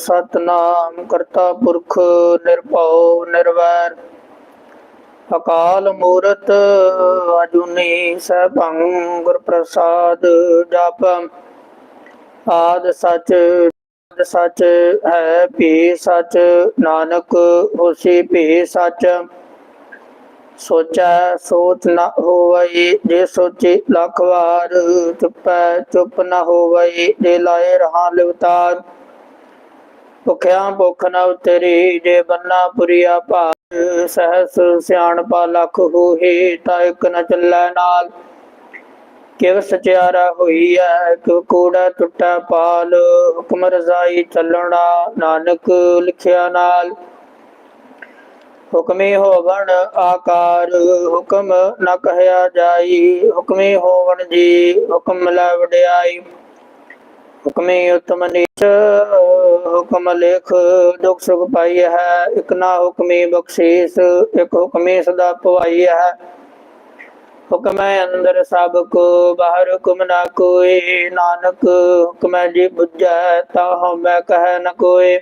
ਸਤਨਾਮ ਕਰਤਾ ਪੁਰਖ ਨਿਰਭਉ ਨਿਰਵੈਰ। ਅਕਾਲ ਮੂਰਤ ਅਜੂਨੀ ਸੈਭੰ ਗੁਰ ਪ੍ਰਸਾਦ ਜਪ। ਆਦ ਸਚ ਸਚ ਹੈ, ਭੀ ਸਚ, ਨਾਨਕ ਹੋਸੀ ਭੀ ਸਚ। ਸੋਚੈ ਸੋਚ ਨ ਹੋਵਈ, ਜੇ ਸੋਚੀ ਲੱਖ ਵਾਰ ਚੁੱਪੈ ਚੁੱਪ ਨ ਹੋਵਈ, ਜੇ ਲਾਏ ਰਹਾ ਲਿਵਤਾਰ। ਭੁਖਿਆ ਭੁਖ ਨ ਉਤਰੀ, ਜੇ ਬੰਨਾ ਪੁਰੀਆ ਭਾਰ ਸਹਸ ਸਿਆਣਪਾ ਲੱਖ ਹੋਏ ਤਾਂ ਇੱਕ ਨ ਚੱਲੈ ਨਾਲ। ਕਿਵ ਸਚਿਆਰਾ ਹੋਈ ਐ ਕਿਵ ਕੂੜਾ ਟੁੱਟਾ ਪਾਲ, ਹੁਕਮ ਰਜ਼ਾਈ ਚੱਲਣਾ ਨਾਨਕ ਲਿਖਿਆ ਨਾਲ। ਹੁਕਮੇ ਹੋਵਣ ਆਕਾਰ, ਹੁਕਮ ਨ ਕਹਿਆ ਜਾਈ, ਹੁਕਮੇ ਹੋਵਣ ਜੀ, ਹੁਕਮ ਲੈ ਵਡਿਆਈ। ਹੁਕਮੇ ਉਤਮ ਨੀਚ, ਹੁਕਮ ਲੇਖ, ਦੁਖ ਸੁਖ ਪਾਈ ਹੈ, ਇਕ ਨਾ ਹੁਕਮੇ ਬਖਸ਼ੀਸ, ਇਕ ਹੁਕਮੇ ਸਦਾ ਪਵਾਈ ਹੈ। ਹੁਕਮੈ ਅੰਦਰ ਸਭ ਕੋ, ਬਾਹਰ ਹੁਕਮ ਨਾ ਕੋਈ, ਨਾਨਕ ਹੁਕਮੈ ਜੀ ਬੁਝੈ ਤਾ ਹਮੈ ਕਹਿ ਨ ਕੋਏ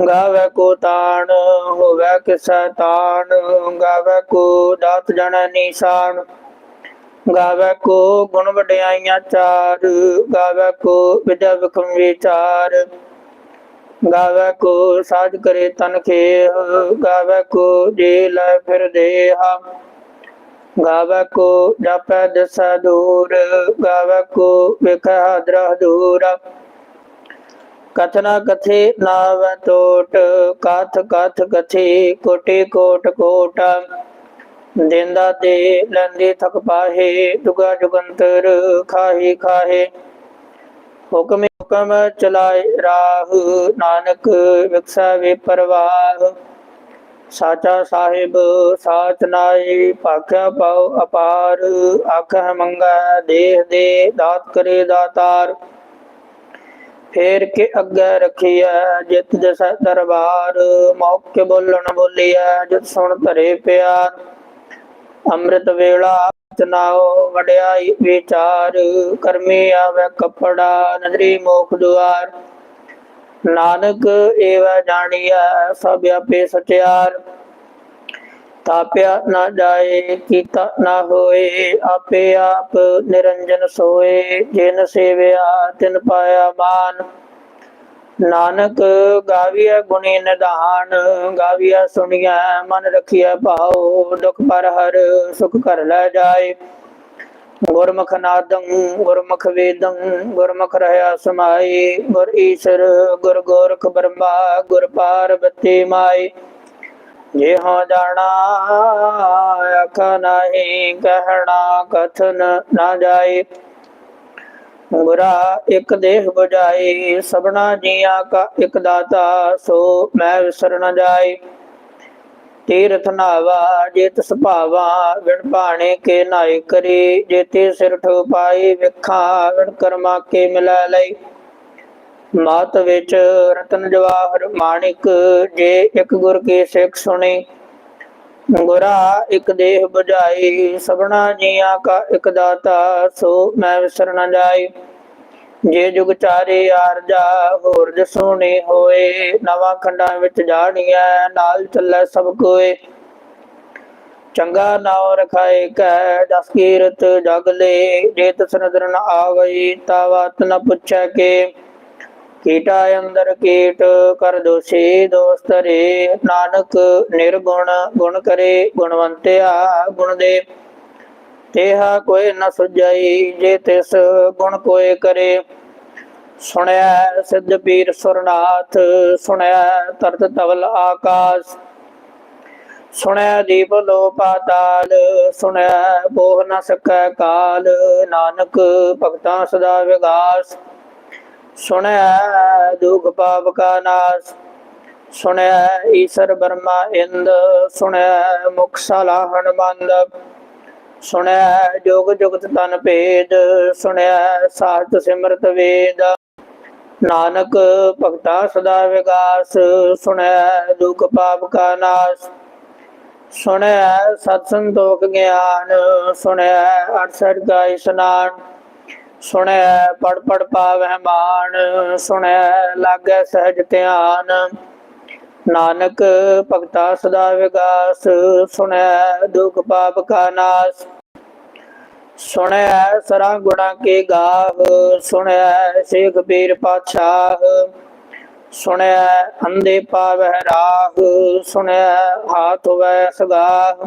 ਗਾਵੇ ਕੋ ਤਾਣ, ਹੋਵੇ ਕਿਸੈ ਤਾਣ, ਗਾਵੇ ਕੋ ਦਾਤ ਜਨ ਨਿਸ਼ਾਨ। ਗਾਵੇ ਕੋ ਗੁਣ ਵਡਿਆਈਆਂ ਚਾਰ, ਗਾਵੇ ਕੋ ਵਿਦਿਆ ਵਿਖਮ ਵਿਚਾਰ। ਗਾਵੇ ਕੋ ਸਾਜ ਕਰੇ ਤਨ ਖੇ ਗਾਵੇ ਕੋ ਜੇ ਲੈ ਫਿਰ ਦੇਹਾ। ਗਾਵੇ ਕੋ ਜਪੈ ਦਸਾ ਦੂਰ, ਗਾਵੇ ਕੋ ਵੇਖੈ ਹਾਦਰਾ ਦੂਰ ਕਥਨਾ ਕਥੇ ਨਾਵ ਟੋਟ ਕਥ ਕਥ ਕਥੇ ਕੋਟੇ ਕੋਟ ਕੋਟ। ਦੇਂਦਾ ਦੇ ਲੈਂਦੇ ਥਕ ਪਾਹੇ, ਦੁਗਾ ਜੁਗੰਤਰ ਖਾਹੀ ਖਾਹੇ। ਹੁਕਮ ਹੁਕਮ ਚਲਾਏ ਰਾਹ, ਨਾਨਕ ਵਿਕਸਾ ਵੇ ਪਰਵਾਹ। ਸਾਚਾ ਸਾਹਿਬ ਸਾਚ ਨਾਈ ਭਾਖਿਆ ਪਾਉ ਅਪਾਰ। ਆਖਹਿ ਮੰਗਾ ਦੇਹ ਦੇ ਦਾਤ ਕਰੇ ਦਾਤਾਰ। ਫੇਰ ਕੇ ਅੱਗੇ ਰਖਿਆ ਜਿਤ ਜਸ ਦਰਬਾਰ। ਮੌਕੇ ਬੋਲਣ ਬੋਲਿਆ ਜਿਤ ਸੁਣ ਧਰੇ ਪਿਆਰ। ਅੰਮ੍ਰਿਤ ਵੇਲਾ ਚਨਾਓ ਵਡਿਆਈ ਵਿਚਾਰ, ਕਰਮੀ ਆਵੇ ਕਪੜਾ, ਨਦਰੀ ਮੋਖ ਦੁਆਰ। ਨਾਨਕ ਏਵ ਜਾਣੀਐ ਸਭ ਆਪੇ ਸਚਿਆਰ। ਤਾਪਿਆ ਨਾ ਜਾਏ, ਕੀਤਾ ਨਾ ਹੋਏ, ਆਪੇ ਆਪ ਨਿਰੰਜਨ ਸੋਏ। ਜਿਨ ਸੇਵਿਆ ਤਿਨ ਪਾਇਆ ਮਾਨ। ਨਾਨਕ ਗਾਵੀਐ ਗੁਣੀ ਨਿਧਾਨ, ਗਾਵੀਐ ਸੁਣੀਐ ਮਨ ਰਖੀਐ ਭਾਉ, ਦੁਖ ਪਰ ਹਰ ਸੁਖ ਕਰ ਲੈ ਜਾਏ। ਗੁਰਮੁਖ ਨਾਦੰ, ਗੁਰਮੁਖ ਵੇਦੰ, ਗੁਰਮੁਖ ਰਹਿਆ ਸਮਾਈ ਗੁਰ ਈਸ਼ਰ, ਗੁਰ ਗੋਰਖ ਬ੍ਰਹਮਾ ਗੁਰ ਪਾਰਬਤੀ ਮਾਈ ਜੇ ਹਾਂ ਜਾਣਾ, ਅਖ ਨਹੀਂ, ਕਹਿਣਾ ਕਥਨ ਨਾ ਜਾਏ। ਗੁਰਾ ਇੱਕ ਦੇਹ ਬੁਝਾਈ, ਸਭਨਾ ਜੀਆਂ ਕਾ ਇੱਕ ਦਾਤਾ, ਸੋ ਮੈਂ ਵਿਸਰ ਨ ਜਾਏ ਤੀਰਥ ਨਾਵਾ ਜਿਤ ਸੁਭਾਵਾ ਵਿਣ ਭਾਣੇ ਕੇ ਨਾਇ ਕਰੀ। ਜੇ ਤੇ ਸਿਰ ਠੋ ਪਾਈ, ਵਿਖਾ ਵਿਣ ਕਰਮਾ ਕੇ ਮਿਲਾ ਲਈ। ਮਾਤ ਵਿੱਚ ਰਤਨ ਜਵਾਹਰ ਮਾਣਿਕ, ਜੇ ਇੱਕ ਗੁਰ ਕੀ ਸਿੱਖ ਸੁਣੀ ਗੁਰਾ ਇੱਕ ਦੇਹ ਬੁਝਾਈ ਸਭਨਾ ਜੀਆਂ ਕਾ ਇੱਕ ਦਾਤਾ, ਸੋ ਮੈਂ ਵਿਸਰ ਨ ਜਾਈ। ਜੇ ਜੁਗ ਚਾਰੇ ਆਰਜਾ ਹੋਰ ਜਸੋਣੇ ਹੋਏ। ਨਵਾਂ ਖੰਡਾਂ ਵਿੱਚ ਜਾਣੀਐ, ਨਾਲ ਚੱਲੇ ਸਭ ਕੋਏ। ਚੰਗਾ ਨਾਉ ਰਖਾਏ ਕੈ, ਜਸ ਕੀਰਤ ਜਗ ਲੈ। ਜੇ ਤਸ ਨਦਰ ਨ ਆਵਈ, ਤਾ ਬਾਤ ਨ ਪੁੱਛੈ ਕੇ। ਕੀਟਾ ਅੰਦਰ ਕੀਟ ਕਰ ਦੋਸ਼ੀ ਦੋਸਤ ਰੇ, ਨਾਨਕ ਨਿਰਗੁਣ, ਗੁਣ ਕਰੇ ਗੁਣਵੰਤਿਆ ਗੁਣ ਦੇ। ਤੇਹਾ ਕੋਈ ਨ ਸੁਝਾਈ ਜੇ ਤਿਸ ਗੁਣ ਕੋਏ ਕਰੇ। ਸੁਣਿਆ ਸਿੱਧ ਪੀਰ ਸੁਰਨਾਥ, ਸੁਣਿਆ ਤਰਤ ਤਵਲ ਆਕਾਸ਼। ਸੁਣਿਆ ਦੀਪ ਲੋ ਪਾਤਾਲ, ਸੁਣਿਆ ਬੋਹ ਨ ਸਕੈ ਕਾਲ। ਨਾਨਕ ਭਗਤਾਂ ਸਦਾ ਵਿਗਾਸ। ਸੁਣਿਆ ਦੁਖ ਪਾਪ ਕਾ ਨਾਸ ਸੁਣਿਆ ਈਸ਼ਰ ਬਰਮਾ ਇੰਦ ਸੁਣਿਆ ਮੁਖ ਸਲਾਹਣ ਬੰਦ ਸੁਣਿਆ ਜੋਗ ਜੁਗਤ ਤਨ ਭੇਦ ਸੁਣਿਆ ਸਾਧ ਸਿਮਰਤ ਵੇਦ, ਨਾਨਕ ਭਗਤਾ ਸਦਾ ਵਿਗਾਸ ਸੁਣਿਆ ਦੁਖ ਪਾਪ ਕਾ ਨਾਸ ਸੁਣਿਆ ਸਤ ਸੰਤੋਖ ਗਿਆਨ ਸੁਣਿਆ 68 ਕਾ ਇਸ਼ਨਾਨ ਸੁਣਿਆ ਪੜ ਪੜ ਪਾਵਹਿ ਮਾਨ ਸੁਣਿਆ ਲਾਗੈ ਸਹਿਜ ਧਿਆਨ। ਨਾਨਕ ਭਗਤਾ ਸਦਾ ਵਿਗਾਸ ਸੁਣਿਆ ਦੁਖ ਪਾਪ ਕਾ ਨਾਸ। ਸੁਣਿਆ ਸਰਾਂ ਗੁਣਾ ਕੇ ਗਾਹ ਸੁਣਿਆ ਸੇਖ ਬੀਰ ਪਾਤਸ਼ਾਹ। ਸੁਣਿਆ ਅੰਦੇ ਪਾਵਹਿ ਰਾਹ ਸੁਣਿਆ ਹਾਥ ਵੈ ਸਗਾਹ।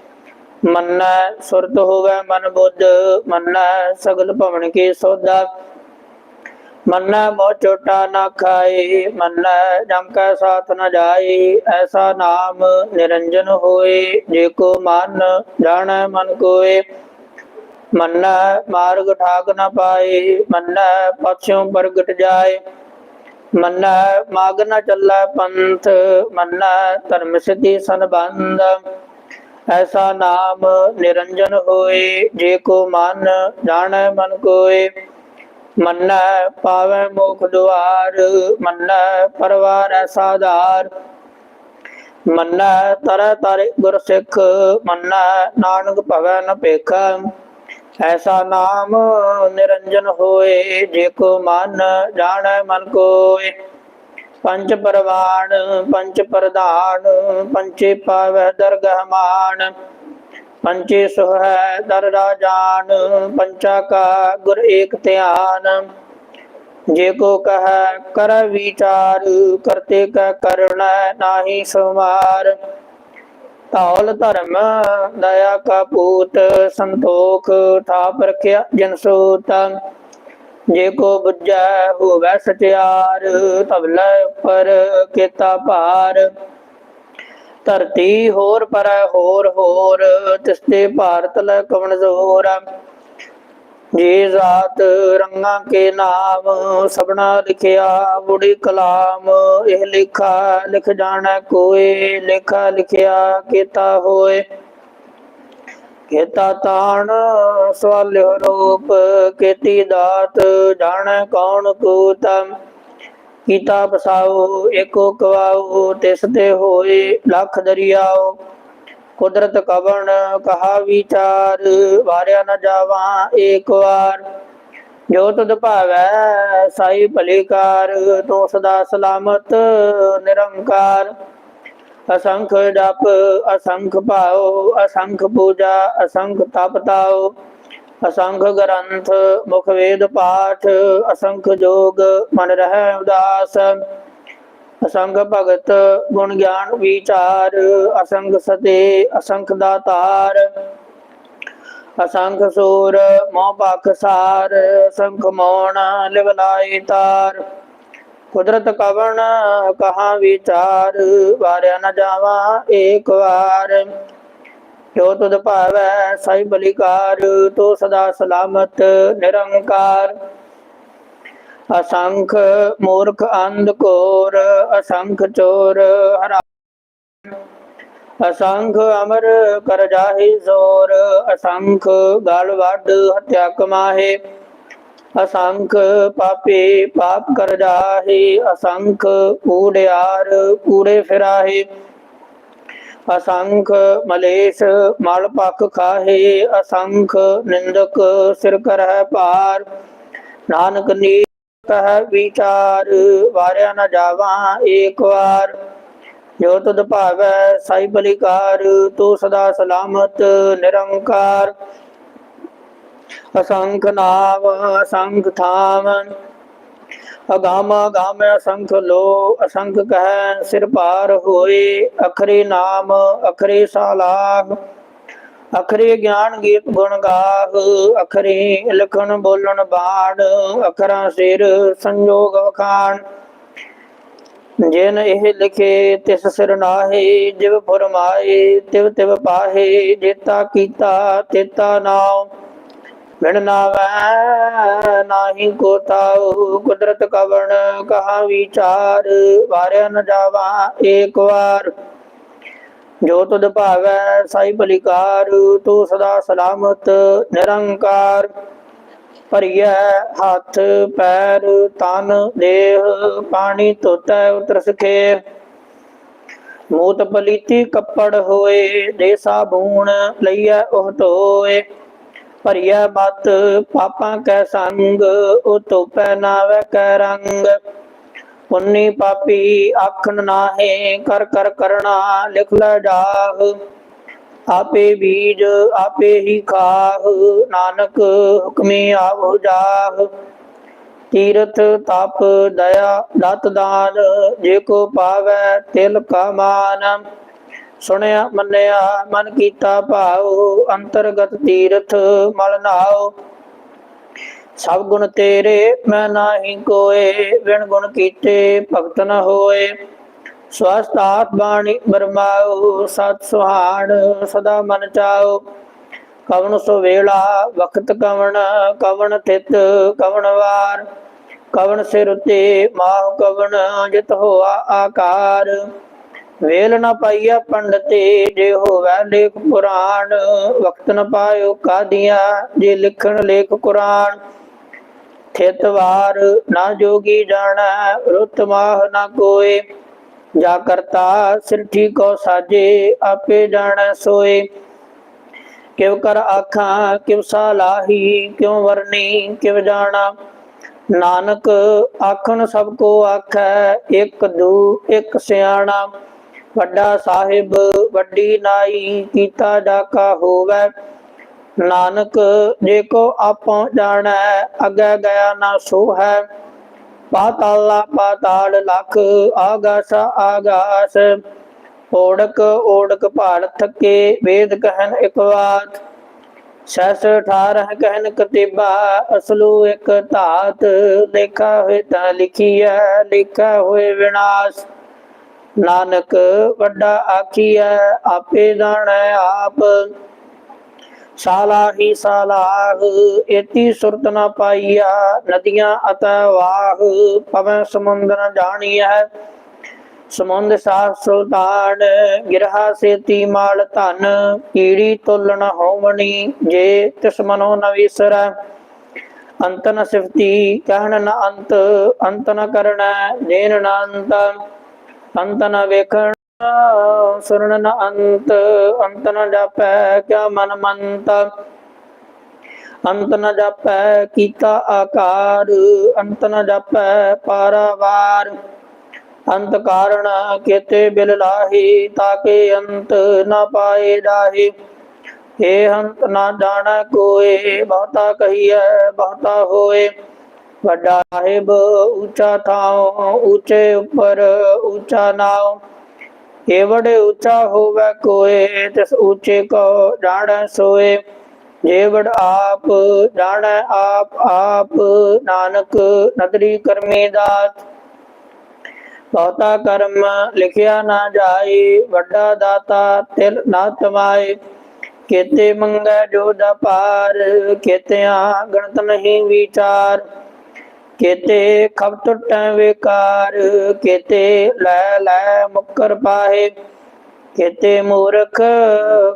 ਮੰਨੈ ਸੁਰਤ ਹੋਵੇ ਮਨ ਬੁੱਧ, ਮੰਨੈ ਸਗਲ ਭਵਨ ਕੀ ਸੋਦਾ ਮੰਨੈ ਮੋ ਚੋਟਾ ਨਾ ਖਾਏ, ਮੰਨੈ ਜਮ ਕੈ ਸਾਥ ਨ ਜਾਏ, ਐਸਾ ਨਾਮ ਨਿਰੰਜਨ ਹੋਏ, ਜੇ ਕੋ ਮਨ ਜਾਣੈ ਮਨ ਕੋਏ। ਮੰਨੈ ਮਾਰਗ ਠਾਕ ਨ ਪਾਏ, ਮੰਨੈ ਪਛਿਉ ਪ੍ਰਗਟ ਜਾਏ। ਮੰਨੈ ਮਾਗ ਨ ਚੱਲੈ ਪੰਥ, ਮੰਨੈ ਧਰਮ ਸਿੱਧੀ ਸੰਬੰਧ। ਐਸਾ ਨਾਮ ਨਿਰੰਜਨ ਹੋਏ, ਜੇ ਕੋ ਮਨ ਜਾਣੈ ਮਨ ਕੋਏ। ਮੰਨੈ ਪਾਵੈ ਮੋਖ ਦੁਆਰ, ਮੰਨੈ ਪਰਵਾਰ ਐਸਾ ਆਧਾਰ। ਮੰਨੈ ਤਰ ਤਰ ਗੁਰ ਸਿੱਖ ਮੰਨੈ ਨਾਨਕ ਭਵੈ ਨ ਭੇਖ। ਐਸਾ ਨਾਮ ਨਿਰੰਜਨ ਹੋਏ, ਜੇ ਕੋ ਮਨ ਜਾਣੈ ਮਨ ਕੋਏ। ਪੰਜ ਪਰਵਾਣ, ਪੰਜ ਪ੍ਰਧਾਨ ਪੰਚੇ ਪਾਵੈ ਦਰਗਹ ਮਾਨ ਪੰਚੇ ਸੁਹੈ ਦਰ ਰਾਜਾਨ, ਪੰਚਾ ਕਾ ਗੁਰ ਏਕ ਧਿਆਨ। ਜੇ ਕੋ ਕਹੈ, ਕਰ ਵਿਚਾਰ, ਕਰਤੇ ਕਾ ਕਰਣਾ ਨਾਹੀ ਸਮਾਰ ਧੌਲ ਧਰਮ, ਦਇਆ ਕਾ ਪੂਤ, ਸੰਤੋਖ ਥਾਪ ਰਖਿਆ ਜਨ ਸੂਤ। ਜੇ ਕੋ ਬੁੱਝੈ ਹੋਵੈ ਸਚਿਆਰ ਤਬਲੇ ਉੱਪਰ ਕੀਤਾ ਭਾਰ। ਧਰਤੀ ਹੋਰ ਪਰ ਹੋਰ ਹੋਰ ਤਿਸਤੇ ਭਾਰਤ ਲੈ ਕਵਣ ਜ਼ੋਰ ਜੀ ਜਾਤ ਰੰਗਾਂ ਕੇ ਨਾਮ, ਸਭਨਾ ਲਿਖਿਆ ਬੁੜੀ ਕਲਾਮ, ਇਹ ਲਿਖਾ, ਲਿਖ ਜਾਣਾ ਕੋਏ, ਲਿਖਾ ਲਿਖਿਆ ਕੀਤਾ ਹੋਏ। ਕੀਤਾ ਤਾਣ ਸਵਾਲਿਓ ਰੂਪ ਕੀਤੀ ਦਾਤ, ਜਾਣੈ ਕੌਣ ਕੂਤਮ ਕੀਤਾ ਬਸਾਓ ਏਕੋ ਕਵਾਓ ਤਿਸ ਤੇ ਹੋਏ ਲੱਖ ਦਰਿਆਓ। ਕੁਦਰਤ ਕਵਣ, ਕਹਾ ਵਿਚਾਰ, ਵਾਰਿਆ ਨ ਜਾਵਾਂ ਏਕ ਵਾਰ। ਜੋ ਤੁਧ ਭਾਵੈ, ਸਾਈ ਭਲੀਕਾਰ ਤੂੰ ਸਦਾ ਸਲਾਮਤ, ਨਿਰੰਕਾਰ। ਅਸੰਖ ਜਪ, ਅਸੰਖ ਭਾਉ, ਅਸੰਖ ਪੂਜਾ, ਅਸੰਖ ਤਪ ਤਾਉ, ਅਸੰਖ ਗ੍ਰੰਥ, ਮੁਖ ਵੇਦ ਪਾਠ, ਅਸੰਖ ਜੋਗ, ਮਨ ਰਹਿ ਉਦਾਸ, ਅਸੰਖ ਭਗਤ, ਗੁਣ ਗਿਆਨ ਵਿਚਾਰ, ਅਸੰਖ ਸਤੇ, ਅਸੰਖ ਦਾਤਾਰ, ਅਸੰਖ ਸੂਰ, ਮੋਹ ਪਖ ਸਾਰ, ਅਸੰਖ ਮੋਣ ਲਿਵਲਾਈ ਤਾਰ। ਕੁਦਰਤ ਕਵਣ ਕਹਾ ਵਿਚਾਰ, ਵਾਰਿਆ ਨ ਜਾਵਾ ਏਕ ਵਾਰ। ਜੋ ਤੁਧ ਭਾਵੈ ਸਾਈ ਬਲਿਕਾਰ, ਤੋ ਸਦਾ ਸਲਾਮਤ ਨਿਰੰਕਾਰ। ਅਸੰਖ ਮੂਰਖ ਅੰਧ ਕੋਰ, ਅਸੰਖ ਚੋਰ ਹਰਾ। ਅਸੰਖ ਅਮਰ ਕਰ ਜਾਹੀ ਜ਼ੋਰ, ਅਸੰਖ ਗਲ ਵੱਡ ਹਤਿਆ ਕਮਾਹੇ। ਅਸੰਖ ਪਾਪੇ ਪਾਪ ਕਰ ਜਾਹੇ, ਅਸੰਖ ਕੂੜਿਆਰ ਕੂੜੇ ਫਿਰਾਹੇ। ਅਸੰਖ ਮਲੇਸ਼ ਮਲ ਪੱਕ ਖਾਹੇ, ਅਸੰਖ ਨਿੰਦਕ ਸਿਰ ਕਰਹਿ ਭਾਰ। ਨਾਨਕ ਨੀ ਕਹਿ ਵਿਚਾਰ, ਵਾਰਿਆ ਨ ਜਾਵਾਂ ਏਕ ਵਾਰ। ਜੋ ਤੁਧ ਭਾਵੈ ਸਾਈ ਬਲਿਕਾਰ, ਤੂੰ ਸਦਾ ਸਲਾਮਤ ਨਿਰੰਕਾਰ। ਅਸੰਖ ਨਾਮ, ਅਸੰਖ ਥਾਮ ਅਗਾਮ ਗਾਮ ਅਸੰਖ ਲੋ, ਅਸੰਖ ਕਹਿ ਸਿਰ ਪਾਰ ਹੋਏ। ਅਖਰੇ ਨਾਮ, ਅਖਰੇ ਸਾਲਾਹ ਅਖਰੇ ਗਿਆਨ ਗੀਤ ਗੁਣ ਗਾਹ। ਅਖਰੇ ਲਿਖਣ ਬੋਲਣ ਬਾਣ। ਅਖਰਾਂ ਸਿਰ ਸੰਜੋਗ ਵਖਾਣ ਜਿਨ ਇਹ ਲਿਖੇ ਤਿਸ ਸਿਰ ਨਾਹੇ, ਜਿਵ ਫਰਮਾਏ, ਤਿਵ ਤਿਵ ਪਾਹੇ। ਜੇਤਾ ਕੀਤਾ ਤੇਤਾ ਨਾਮ ਬਿਨ ਨਾਵੈ ਨਾਹੀ ਕੋ ਤਾਉ ਕੁਦਰਤ ਕਵਣ ਕਹਾ ਵਿਚਾਰ, ਵਾਰਿਆ ਨ ਜਾਵਾ ਏਕ ਵਾਰ। ਜੋ ਤੁਧ ਭਾਵੈ ਸਾਈ ਬਲਿਕਾਰ, ਤੂੰ ਸਦਾ ਸਲਾਮਤ, ਨਿਰੰਕਾਰ। ਭਰੀਐ ਹੱਥ, ਪੈਰ, ਤਨ, ਦੇਹ, ਪਾਣੀ ਧੋਤੈ ਉਤਰ ਸਖੇ ਮੂਤ ਪਲੀਤੀ ਕੱਪੜ ਹੋਏ ਦੇ ਸਾਬੂਣ ਲਈਐ ਉਹ ਧੋਏ। ਭਰੀਐ ਮਤ, ਪਾਪਾਂ ਕੈ ਸੰਗ ਉਹ ਨਾਵੇ ਕੈ ਰੰਗ। ਪੁੰਨੀ ਪਾਪੀ ਆਖਣ ਨਾਹੇ, ਕਰ ਕਰ ਕਰਣਾ ਲਿਖ ਲੈ ਜਾਹ ਆਪੇ ਬੀਜ, ਆਪੇ ਹੀ ਖਾਹ, ਨਾਨਕ ਹੁਕਮੇ ਆਵੋ ਜਾਹ। ਤੀਰਥ ਤਪ, ਦਇਆ, ਦਤ ਦਾਨ, ਜੇ ਕੋ ਪਾਵੈ ਤਿਲ ਕਮਾਨ ਸੁਣਿਆ, ਮੰਨਿਆ, ਮਨ ਕੀਤਾ ਭਾਉ, ਅੰਤਰਗਤ ਤੀਰਥ ਮਲ ਨਾਉ। ਸਭ ਗੁਣ ਤੇਰੇ, ਮੈਂ ਨਾਹੀ ਕੋਏ ਵਿਣ ਗੁਣ ਕੀਤੇ ਭਗਤ ਨ ਹੋਏ। ਸਵਸਤਾਤ ਬਾਣੀ ਬਰਮਾਉ, ਸਤ ਸੁਹਾਣ, ਸਦਾ ਮਨ ਚਾਉ। ਕਵਣ ਸੋ ਵੇਲਾ ਵਕਤ ਕਵਣ ਕਵਣ ਥਿਤ, ਕਵਣ ਵਾਰ। ਕਵਣ ਸਿਰ ਉਤੇ ਮਾਹ ਕਵਣ, ਜਿਤ ਹੋਆ ਆਕਾਰ। ਵੇਲ ਨ ਪਾਈਆ ਪੰਡਤੇ ਜੇ ਹੋਵੈ ਲੇਖ ਪੁਰਾਣ ਵਕਤ ਨ ਪਾਇਓ ਕਾਦੀਆਂ, ਜੇ ਲਿਖਣ ਲੇਖ ਕੁਰਾਨ। ਥਿਤ ਨਾ ਜੋਗੀ ਜਾਣੈ, ਰੁੱਤ ਮਾਹ ਨਾ ਕੋਏ। ਜਾ ਕਰਤਾ ਸਿਰਠੀ ਕੋ ਸਾਜੇ, ਆਪੇ ਜਾਣੈ ਸੋਏ। ਕਿਵ ਕਰ ਆਖਾਂ ਕਿਵ ਸਾਲਾਹੀ ਕਿਉ ਵਰਨੀ ਕਿਵ ਜਾਣਾ। ਨਾਨਕ ਆਖਣ ਸਭ ਕੋ ਆਖੈ, ਇੱਕ ਦੂ, ਇੱਕ ਸਿਆਣਾ। ਵੱਡਾ ਸਾਹਿਬ, ਵੱਡੀ ਨਾਈ, ਕੀਤਾ ਜਾਕਾ ਹੋਵੇ। ਨਾਨਕ, ਜੇ ਕੋ ਆਪੋ ਜਾਣੈ, ਅਗੈ ਗਿਆ ਨਾ ਸੋ ਹੈ ਪਾਤਾਲਾ ਪਾਤਾਲ ਲਖ, ਆਗਾਸ ਆਗਾਸ। ਓੜਕ ਓੜਕ ਪਹਾੜ ਥਕੇ, ਵੇਦ ਕਹਿਨ ਇਕ ਬਾਤ। ਸਸ 18 ਕਹਿਨ ਕਤਿਬਾ, ਅਸਲੂ ਇਕ ਧਾਤ। ਲੇਖਾ ਹੋਏ ਤਾਂ ਲਿਖੀਐ, ਲਿਖਾ ਹੋਏ ਵਿਨਾਸ਼। ਨਾਨਕ ਵੱਡਾ ਆਖੀਐ, ਆਪੇ ਜਾਣੈ ਆਪ। ਸਾਲਾ ਹੀ ਸਾਲਾਹ, ਏਤੀ ਸੁਰਤ ਨਾ ਪਾਈਆ ਨਦੀਆਂ ਅਤ ਵਾਹ, ਪਵੈ ਸਮੁੰਦਰ ਜਾਣੀਐ। ਸਮੁੰਦ ਸਾਹ ਸੁਲਤਾਨ, ਗਿਰਹਾ ਸੇਤੀ ਮਾਲ ਧਨ, ਕੀੜੀ ਤੁਲਨ ਹੋਵਣੀ, ਜੇ ਤਿਸ ਮਨੋ ਨ ਵਿਸਰੈ। ਅੰਤ ਨ ਸਿਫਤੀ, ਕਹਿਣ ਨ ਅੰਤ ਅੰਤ ਨ ਕਰਣਾ ਜੇਨ ਨ ਅੰਤ। ਅੰਤ ਨ ਵੇਖਣ, ਸੁਣਨ ਨ ਅੰਤ ਅੰਤ ਨ ਜਾਪੈ ਕਿਆ ਮਨ ਮੰਤ। ਅੰਤ ਨ ਜਾਪੈ ਕੀਤਾ ਆਕਾਰ, ਅੰਤ ਨ ਜਾਪੈ ਪਾਰਾਵਾਰ। ਅੰਤ ਕਾਰਣ ਕੇਤੇ ਬਿਲ ਲਾਹੀ, ਤਾਕੇ ਅੰਤ ਨ ਪਾਏ ਜਾਹੀ। ਏ ਹੰਤ ਨਾ ਜਾਣੈ ਕੋਏ, ਬਹੁਤਾ ਕਹੀਐ, ਬਹੁਤਾ ਹੋਏ। ਵੱਡਾ ਸਾਹਿਬ, ਉੱਚਾ ਥਾਉ, ਉੱਚੇ ਉੱਪਰ ਉੱਚਾ ਨਾਉ। ਏਵੜੇ ਉੱਚਾ ਹੋਵੇ ਕੋਏ, ਤਿਸ ਉੱਚੇ ਕੋ ਜਾਣੈ ਸੋਏ। ਜੇਵੜ ਆਪ ਜਾਣੈ ਆਪ ਆਪ ਨਾਨਕ ਨਦਰੀ ਕਰਮੀ ਦਾਤ। ਬਹੁਤਾ ਕਰਮ ਲਿਖਿਆ ਨਾ ਜਾਏ, ਵੱਡਾ ਦਾਤਾ ਤਿਲ ਨਾ ਤਮਾਏ। ਕੇਤੇ ਮੰਗੈ ਜੋ ਦਾ ਪਾਰ ਕੇਤਿਆਂ ਗਣਤ ਨਹੀਂ ਵਿਚਾਰ। ਕੇਤੇ ਖਬ ਟੁੱਟੈ ਵਿਕਾਰ, ਕੇਤੇ ਲੈ ਲੈ ਮੁਕਰ ਪਾਹੇ, ਕੇਤੇ ਮੂਰਖ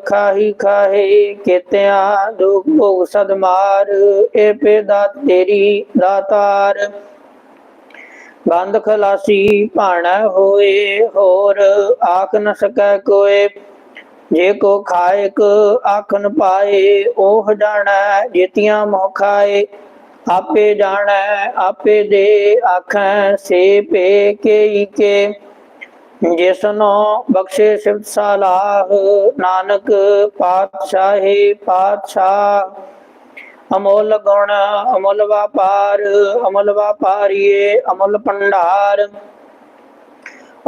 ਖਾਹੀ ਖਾਹੇ, ਕੇਤਿਆਂ ਦੁਖ ਭੋਗ ਸਦ ਮਾਰ ਏ ਪੇਦਾ ਤੇਰੀ ਦਾਤਾਰ ਬੰਦ ਖਲਾਸੀ ਭਾਣਾ ਹੋਏ ਹੋਰ, ਆਖ ਨ ਸਕੈ ਕੋਏ, ਜੇ ਕੋ ਖਾਇਕ ਆਖਨ ਪਾਏ, ਉਹ ਜਾਣੈ ਜੀਤੀਆਂ ਮੋਹ ਖਾਏ। ਆਪੇ ਜਾਣੈ, ਆਪੇ ਦੇ ਆਖੈ, ਸੇ ਪੇ ਕੇ ਕੇ। ਜਿਸਨੋ ਬਖਸ਼ੇ ਸਿਫਤ ਸਲਾਹ, ਨਾਨਕ ਪਾਤਸ਼ਾਹੀ ਪਾਤਸ਼ਾਹ। ਅਮੋਲ ਗੁਣ, ਅਮੋਲ ਵਪਾਰ, ਅਮੋਲ ਵਪਾਰੀਏ, ਅਮੋਲ ਭੰਡਾਰ।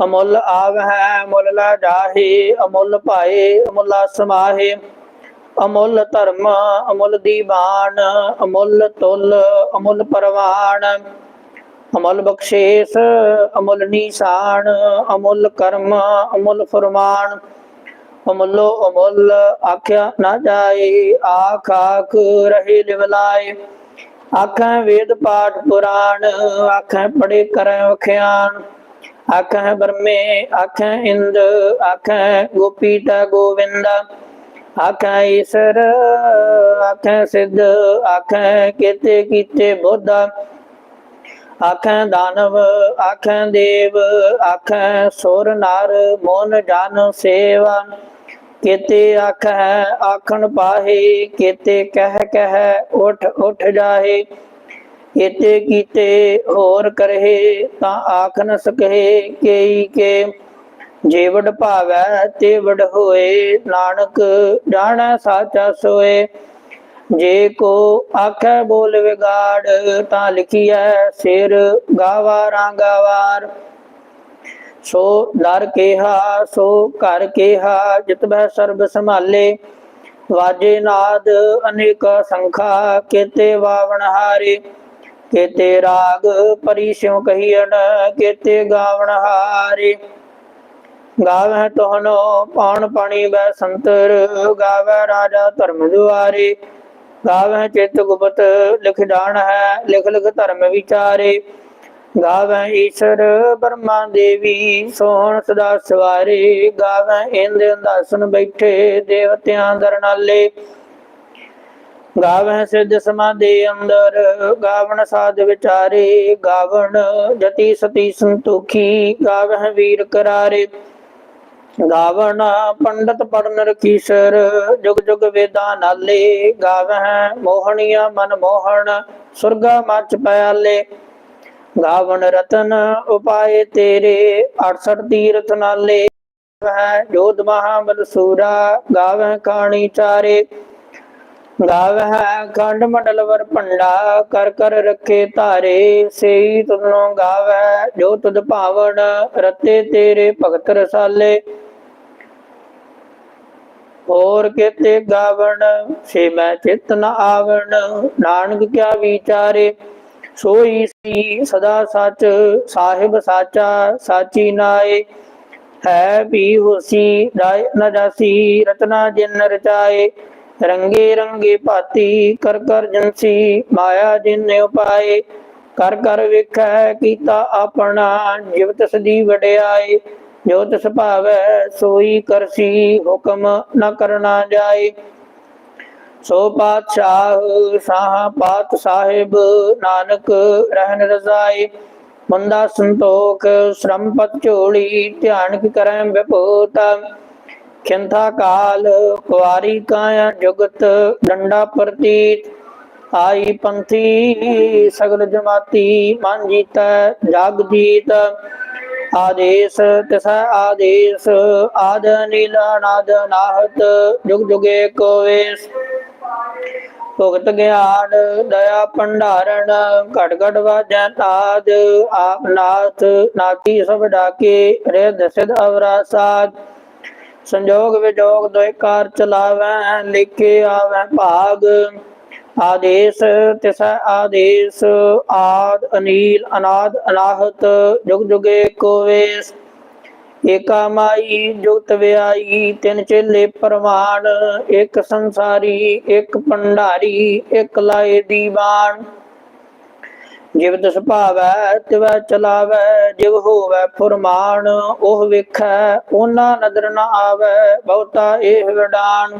ਅਮੁੱਲ ਆਵਹਿ, ਮੁੱਲ ਲਾ ਜਾਹੇ, ਅਮੁੱਲ ਭਾਏ, ਅਮੁੱਲ ਸਮਾਹੇ। ਅਮੁੱਲ ਧਰਮ, ਅਮੁੱਲ ਦੀਵਾਨ, ਅਮੁੱਲ ਤੁਲ, ਅਮੁੱਲ ਪਰਵਾਨ ਅਮੁੱਲ ਬਖਸ਼ੇਸ, ਅਮੁੱਲ ਨਿਸ਼ਾਨ, ਅਮੁੱਲ ਕਰਮ, ਅਮੁੱਲ ਫਰਮਾਨ। ਅਮੁੱਲੋ ਅਮੁੱਲ ਆਖਿਆ ਨਾ ਜਾਏ, ਆਖ ਆਖ ਰਹੇ ਲਿਵਲਾਏ ਆਖਾਂ ਵੇਦ ਪਾਠ ਪੁਰਾਣ, ਆਖਾਂ ਪੜੇ ਕਰੈ ਵਖਿਆਨ। ਆਖਾਂ ਬਰਮੇ ਆਖਾਂ ਇੰਦ, ਆਖਾਂ ਗੋਪੀ ਤਾ ਗੋਵਿੰਦ। ਆਖਾਂ ਈਸ਼ਰ, ਆਖਾਂ ਸਿੱਧ, ਆਖਾਂ ਕੀਤੇ ਕੀਤੇ ਬੁੱਧ। ਆਖਾਂ ਦਾਨਵ, ਆਖਾਂ ਦੇਵ, ਆਖਾਂ ਸੁਰ ਨਰ, ਮੋਨ ਜਨ ਸੇਵਾ। ਕੀਤੇ ਆਖਾਂ, ਆਖਣ ਪਾਹੇ, ਕੀਤੇ ਕਹਿ ਕਹਿ ਉਠ ਉਠ ਜਾਹੇ। ਕੀਤੇ ਕੀਤੇ ਹੋਰ ਕਰਹਿ ਤਾਂ ਆਖ ਨ ਸਕਹਿ ਕੇਈ ਕੇ ਜੇ ਭਾਵੈ ਤੇ ਵਡ ਹੋਏ, ਨਾਨਕ ਜਾਣੈ ਸਾਚਾ ਸੋਏ। ਜੇ ਕੋ ਆਖੈ ਬੋਲ ਵਿਗਾੜ, ਤਾਂ ਲਿਖੀਐ ਸਿਰ ਗਾਵਾ ਰਾਂਗਾਵਾਰ ਸੋ ਦਰ ਕੇਹਾ, ਸੋ ਘਰ ਕੇਹਾ ਜਿਤਬੈ ਸਰਬ ਸੰਭਾਲੇ। ਵਾਜੇ ਨਾਦ ਅਨੇਕ ਸੰਖਾ, ਕੀਤੇ ਵਾਵਣ ਹਾਰੇ। ਕੀਤੇ ਰਾਗ ਪਰਿਸਿਉ ਕਹੀਣ ਕੀਤੇ ਗਾਵਣ ਹਾਰੇ। ਗਾਵਹਿ ਤੋਹਨੋ ਪਾਣ ਪਾਣੀ ਬੈ ਸੰਤਰ, ਗਾਵਹਿ ਰਾਜਾ ਧਰਮ ਦੁਆਰੇ। ਗਾਵਹਿ ਚਿਤ ਗੁਪਤ ਲਿਖ ਜਾਣ ਹੈ ਲਿਖ ਲਿਖ ਧਰਮ ਵਿਚਾਰੇ। ਗਾਵਹਿ ਈਸ਼ਰ ਬਰਮਾ ਦੇਵੀ, ਸੋਹਣ ਸਦਾ ਸਵਾਰੇ। ਗਾਵਹਿ ਇੰਦ ਅੰਦਾਸਨ ਬੈਠੇ, ਦੇਵਤਿਆਂ ਦਰਨਾਲੇ ਗਾਵਹਿ ਸਿੱਧ ਸਮਾਧੀ ਅੰਦਰ, ਗਾਵਣ ਸਾਧ ਵਿਚਾਰੇ। ਗਾਵਣ ਜਤੀ ਸਤੀ ਸੰਤੋਖੀ, ਗਾਵਹਿ ਵੀਰ ਕਰਾਰੇ। ਗਾਵਣ ਪੰਡਤ ਪੜਨ ਰਕੀਸਰ ਜੁਗ ਜੁਗ ਵੇਦਾਂ ਨਾਲੇ ਗਾਵਹਿ ਮੋਹਣੀਆਂ ਮਨ ਮੋਹਣ, ਸੁਰਗਾ ਮਚ ਪਿਆਲੇ। ਗਾਵਣ ਰਤਨ ਉਪਾਏ ਤੇਰੇ 68 ਤੀਰਥ ਨਾਲੇ। ਗਾਵਹਿ ਜੋਧ ਮਹਾਬਲ ਸੂਰਾ, ਗਾਵਹਿ ਕਾਣੀ ਚਾਰੇ। ਗਾਵਹਿ ਖੰਡ ਮੰਡਲ ਵਰ ਭੰਡਾ, ਕਰ ਕਰ ਰੱਖੇ ਧਾਰੇ। ਸਈ ਤੁਨੋ ਗਾਵੈ ਜੋ ਤੁਧ ਭਾਵਣ ਰਤੇ ਤੇਰੇ ਭਗਤ ਰਸਾਲੇ। ਹੋਰ ਕਿਤੇ ਗਾਵਣ, ਸੇ ਮੈਂ ਚਿਤ ਨ ਆਵਣ। ਨਾਨਕ ਕਿਆ ਵਿਚਾਰੇ, ਸੋਈ ਸੀ ਸਦਾ ਸੱਚ, ਸਾਹਿਬ ਸਾਚਾ, ਸਾਚੀ ਨਾਏ। ਹੈ ਵੀ ਹੋਸੀ, ਰਾਇ ਨ ਜਾਸੀ ਰਤਨਾ ਜਿਨ ਰਚਾਏ। ਰੰਗੇ ਰੰਗੇ ਭਾਤੀ, ਕਰ ਕਰ ਜਨਸੀ, ਮਾਇਆ ਜਿਨ ਉਪਾਏ। ਕਰ ਕਰ ਵੇਖੈ ਕੀਤਾ ਆਪਣਾ ਜਿਵ ਤਸ ਵਡਿਆਏ। ਜੋ ਤਿਸ ਭਾਵੈ ਸੋਈ ਕਰਸੀ ਹੁਕਮ ਨ ਕਰਨਾ ਜਾਏ। ਸੋ ਪਾਤਸ਼ਾਹ ਸਾਹ ਪਾਤ ਸਾਹਿਬ ਨਾਨਕ ਰਹਿਣ ਰਜ਼ਾਈ ਮੰਦਾ ਸੰਤੋਖ ਸ਼ਰਮ ਝੋਲੀ ਧਿਆਨ ਕੀ ਕਰੈ ਵਿਭੂਤ। ਖਿੰਥਾ ਕਾਲ ਕੁਵਾਰੀ ਕਾਇਆ ਜੁਗਤ ਡੰਡਾ ਪ੍ਰਤੀਤ। ਆਈ ਪੰਥੀ ਸਗਲ ਜਮਾਤੀ ਮਨ ਜੀਤੈ ਜਗ ਜੀਤ। ਆਦੇਸ, ਤਿਸੈ ਆਦੇਸ, ਆਦ ਨੀਲ ਨਾਦ ਨਾਹਤ, ਜੁਗ ਜੁਗੇ ਕੋ ਵੇਸ ਭੁਗਤ ਗਿਆਨ, ਦਇਆ ਭੰਡਾਰਨ ਘਟ ਘਟ ਵਾਜੈ ਤਾਜ, ਆਪ ਨਾਥ ਨਾਤੀ ਸਭ ਡਾਕੇ ਰਿਦ ਸਿਧ ਅਵਰਾ ਸਾਜ। ਸੰਜੋਗ ਵਿਜੋਗ ਦੋਇ ਚਲਾਵੈ, ਲਿਖੇ ਆਵੈ ਭਾਗ। ਆਦੇਸ, ਤਿਸੈ ਆਦੇਸ, ਆਦ, ਅਨੀਲ, ਅਨਾਦ, ਅਨਾਹਤ, ਜੁਗ ਜੁਗੇ ਕੋ ਏਕਾ ਮਾਈ, ਜੁਗਤ ਵਿਆਈ, ਤਿੰਨ ਚੇਲੇ ਪਰਵਾਨ, ਇੱਕ ਸੰਸਾਰੀ, ਇੱਕ ਭੰਡਾਰੀ, ਇੱਕ ਲਾਏ ਦੀਵਾਨ। ਜਿਵ ਦਸ ਭਾਵੈ, ਤਿਵੈ ਚਲਾਵੈ, ਜਿਵ ਹੋਵੈ ਫੁਰਮਾਨ, ਉਹ ਵੇਖੈ, ਉਹਨਾਂ ਨਦਰ ਨਾ ਆਵੈ, ਬਹੁਤਾ ਇਹ ਵਿਡਾਨ।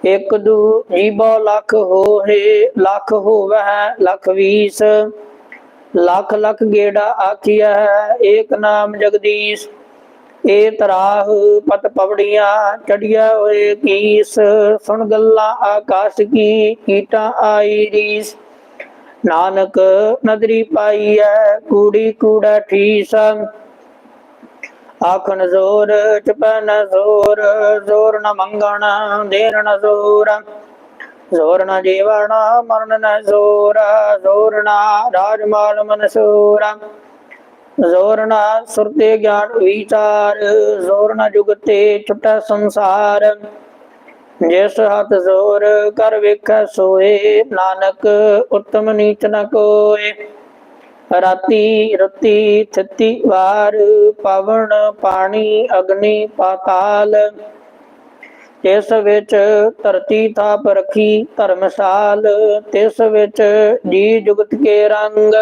ਇਕ ਦੂ ਜੀਬੋ ਲੱਖ ਹੋਏ ਲੱਖ ਹੋਵੈ ਲੱਖ ਵੀਸ। ਲੱਖ ਲੱਖ ਗੇੜਾ ਆਖਿਆ ਏਕ ਨਾਮ ਜਗਦੀਸ਼। ਏ ਤਰਾਹ ਪਤ ਪਵੜੀਆਂ ਚੜਿਆ ਹੋਏ ਕੀਸ। ਸੁਣ ਗੱਲਾਂ ਆਕਾਸ਼ ਕੀ, ਕੀਟਾਂ ਆਈ ਰੀਸ। ਨਾਨਕ ਨਦਰੀ ਪਾਈ ਐ ਕੂੜੀ ਕੂੜਾ ਠੀਸ। ਆਖਣ ਜ਼ੋਰ ਚਪਨ ਜ਼ੋਰ ਜ਼ੋਰ ਨ ਮੰਗਣ ਦੇਣ ਜ਼ੋਰ। ਜ਼ੋਰ ਨ ਜੀਵਨ ਮਰਨ ਨ ਜ਼ੋਰ ਜ਼ੋਰ ਨ ਰਾਜਮਾਲ ਮਨਸੂਰ। ਜ਼ੋਰ ਨ ਸੁਰਤੇ ਗਿਆਨ ਵਿਚਾਰ, ਜ਼ੋਰ ਨ ਜੁਗਤੇ ਛੁਟਾ ਸੰਸਾਰ। ਜਿਸ ਹੱਥ ਜ਼ੋਰ ਕਰ ਵੇਖੈ ਸੋਏ, ਨਾਨਕ ਉਤਮ ਨੀਚ ਨ ਕੋਏ। ਰਾਤੀ ਰਤੀ ਥਿਤੀ ਵਾਰ ਪਵਨ ਪਾਣੀ ਅਗਨੀ ਪਾਤਾਲ। ਇਸ ਵਿੱਚ ਧਰਤੀ ਥਾਪ ਰਖੀ ਧਰਮਸਾਲ। ਤਿਸ ਵਿੱਚ ਜੀ ਜੁਗਤ ਕੇ ਰੰਗ।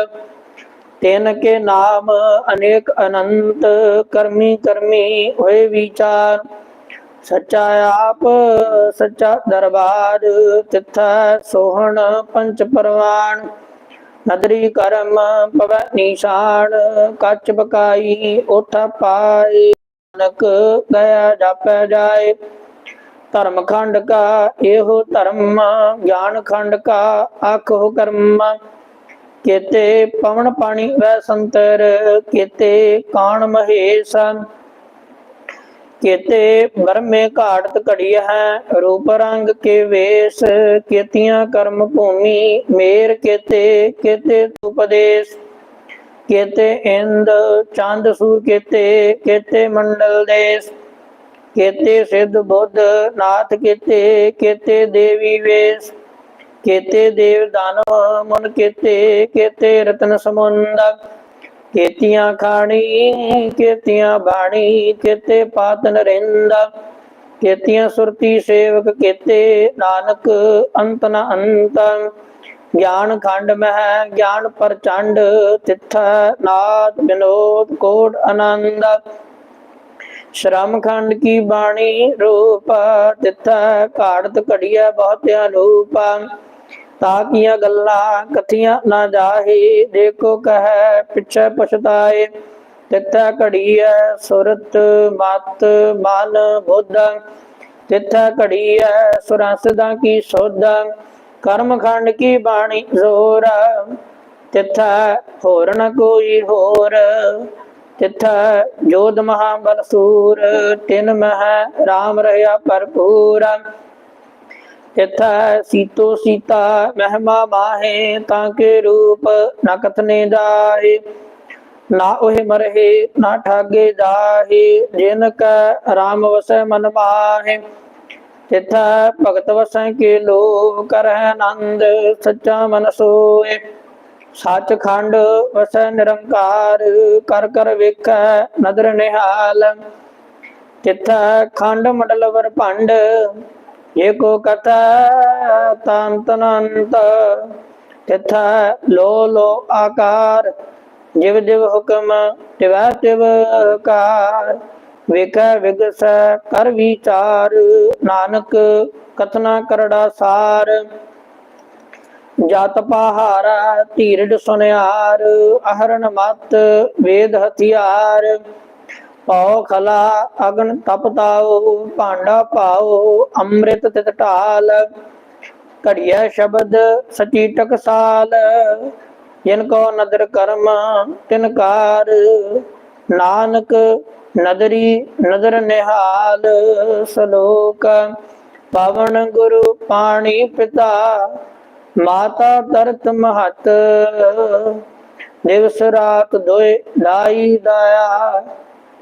ਤਿਨ ਕੇ ਨਾਮ ਅਨੇਕ ਅਨੰਤ। ਕਰਮੀ ਕਰਮੀ ਹੋਏ ਵਿਚਾਰ। ਸੱਚਾ ਆਪ, ਸੱਚਾ ਦਰਬਾਰ। ਤਿਥੈ ਸੋਹਣ ਪੰਚ ਪਰਵਾਨ। ਨਦਰੀ ਕਰਮ ਪਵੈ ਨਿਸ਼ਾਨ, ਕੱਚ ਬਕਾਈ ਉਠ ਪਾਏ। ਨਕ ਗਿਆ ਜਾਪੈ ਜਾਏ। ਧਰਮ ਖੰਡ ਕਾ ਇਹੋ ਧਰਮ ਗਿਆਨ ਖੰਡ ਕਾ ਆਖੋ ਕਰਮ। ਕੀਤੇ ਪਵਨ ਪਾਣੀ ਵੈ ਸੰਤਰ, ਕੀਤੇ ਕਾਣ ਮਹੇਸ਼। ਕੀਤੇ ਬਰਮੇ ਘਾਟਤ ਘੜੀ ਹੈ, ਰੂਪ ਰੰਗ ਕੇ ਵੇਸ, ਕੀਤੀਆਂ ਕਰਮ ਭੂਮੀ, ਮੇਰ ਕੀਤੇ ਕੀਤੇ ਉਪਦੇਸ਼, ਕੀਤੇ ਇੰਦ, ਚੰਦ ਸੂਰ ਕੀਤੇ ਕੀਤੇ ਮੰਡਲ ਦੇਸ, ਕਿਤੇ ਸਿੱਧ ਬੁੱਧ, ਨਾਥ ਕਿਤੇ ਕਿਤੇ ਦੇਵੀ ਵੇਸ, ਕੀਤੇ ਦੇਵ ਦਾਨਵ ਮਨ ਕੀਤੇ, ਕਿਤੇ ਰਤਨ ਸਮੁੰਦ ਕੀਤੀਆਂ ਖਾਣੀ ਕੀਤੀਆਂ ਬਾਣੀ ਕੀਤੇ ਪਾਤ ਨਰਿੰਦਾ। ਕੀਤੀਆਂ ਸੁਰਤੀ ਸੇਵਕ ਕੀਤੇ ਨਾਨਕ ਅੰਤ ਨ ਅੰਤ। ਗਿਆਨ ਖੰਡ ਮਹਿ, ਗਿਆਨ ਪ੍ਰਚੰਡ, ਤਿੱਥ ਨਾਦ ਬਿਨੋਦ ਕੋਟ ਆਨੰਦ। ਸ਼ਰਮ ਖੰਡ ਕੀ ਬਾਣੀ ਰੂਪ, ਤਿੱਥ ਘਾੜਤ ਘੜੀਐ ਬਹੁਤ ਅਨੂਪ ਤਾਕੀਆਂ ਗੱਲਾਂ ਕਥੀਆਂ ਨਾ ਜਾਹੇ, ਦੇਖੋ ਕਹੈ, ਪਿਛੈ ਪਛਤਾਏ। ਤਿੱਥੈ ਘੜੀਐ ਸੁਰਤ ਮਤ ਮਨ ਬੁੱਧ। ਤਿੱਥੈ ਘੜੀਐ ਸੁਰਸਦਾਂ ਕੀ ਸੋਧ। ਕਰਮ ਖੰਡ ਕੀ ਬਾਣੀ ਜ਼ੋਰ। ਤਿੱਥੈ ਹੋਰ ਨ ਕੋਈ ਹੋਰ। ਤਿੱਥੈ ਜੋਧ ਮਹਾਬਲ ਸੂਰ। ਤਿਨ ਮਹਿ RAM ਰਹਾ ਭਰਪੂਰ। ਤਿਥੈ ਸੀਤੋ ਸੀਤਾ ਮਹਿਮਾ ਮਾਹੇ, ਤਾਂ ਕੇ ਰੂਪ ਨਾ ਕਥਨੇ ਜਾਏ ਨਾ ਉਹ ਮਰਹੇ, ਨਾ ਠਾਗੇ ਜਾਹੇ, ਜਿਨ ਕੈ ਰਾਮ ਵਸੈ ਮਨ ਮਾਹੇ। ਤਿਥੈ ਭਗਤ ਵਸੈ ਕੇ ਲੋਭ ਕਰਹਿ ਆਨੰਦ, ਸੱਚਾ ਮਨ ਸੋਏ ਸੱਚ ਖੰਡ ਵਸੈ ਨਿਰੰਕਾਰ, ਕਰ ਕਰ ਵੇਖੈ ਨਦਰ ਨਿਹਾਲ। ਤਿਥੈ ਖੰਡ ਮੰਡਲ ਵਰ ਭੰਡ ਏਕੋ ਕਥਾ ਤੰਤ ਅਨੰਤ ਤਿਥਾ ਲੋ ਲੋ ਜਿਵ ਜਿਵ ਹੁਕਮ, ਤਿਵੈ ਤਿਵ ਕਾਰ, ਵੇਖ ਵਿਗਸ ਕਰ ਵਿਚਾਰ, ਨਾਨਕ ਕਥਨਾ ਕਰੜਾ ਸਾਰ। ਜਤ ਪਹਾਰਾ ਧੀਰਜ ਸੁਨਿਆਰ ਅਹਰਨ ਮਤ ਵੇਦ ਹਥਿਆਰ ਪਾਉ ਖਲਾ ਅਗਨ ਤਪਤਾਓ ਭਾਂਡਾ ਪਾਓ ਅੰਮ੍ਰਿਤ ਤਿਤ ਢਾਲ, ਘੜੀਆ ਸ਼ਬਦ ਸਚੀ ਟਕਸਾਲ। ਜਿਨ ਕੋ ਨਦਰ ਕਰਮ, ਤਿਨ ਕਾਰ, ਨਾਨਕ ਨਦਰੀ ਨਦਰ ਨਿਹਾਲ, ਸਲੋਕ, ਪਵਨ ਗੁਰੂ ਪਾਣੀ ਪਿਤਾ, ਮਾਤਾ ਤਰਤ ਮਹਤ, ਦਿਵਸ ਰਾਤ ਦੋਏ ਲਾਈ ਦਇਆ।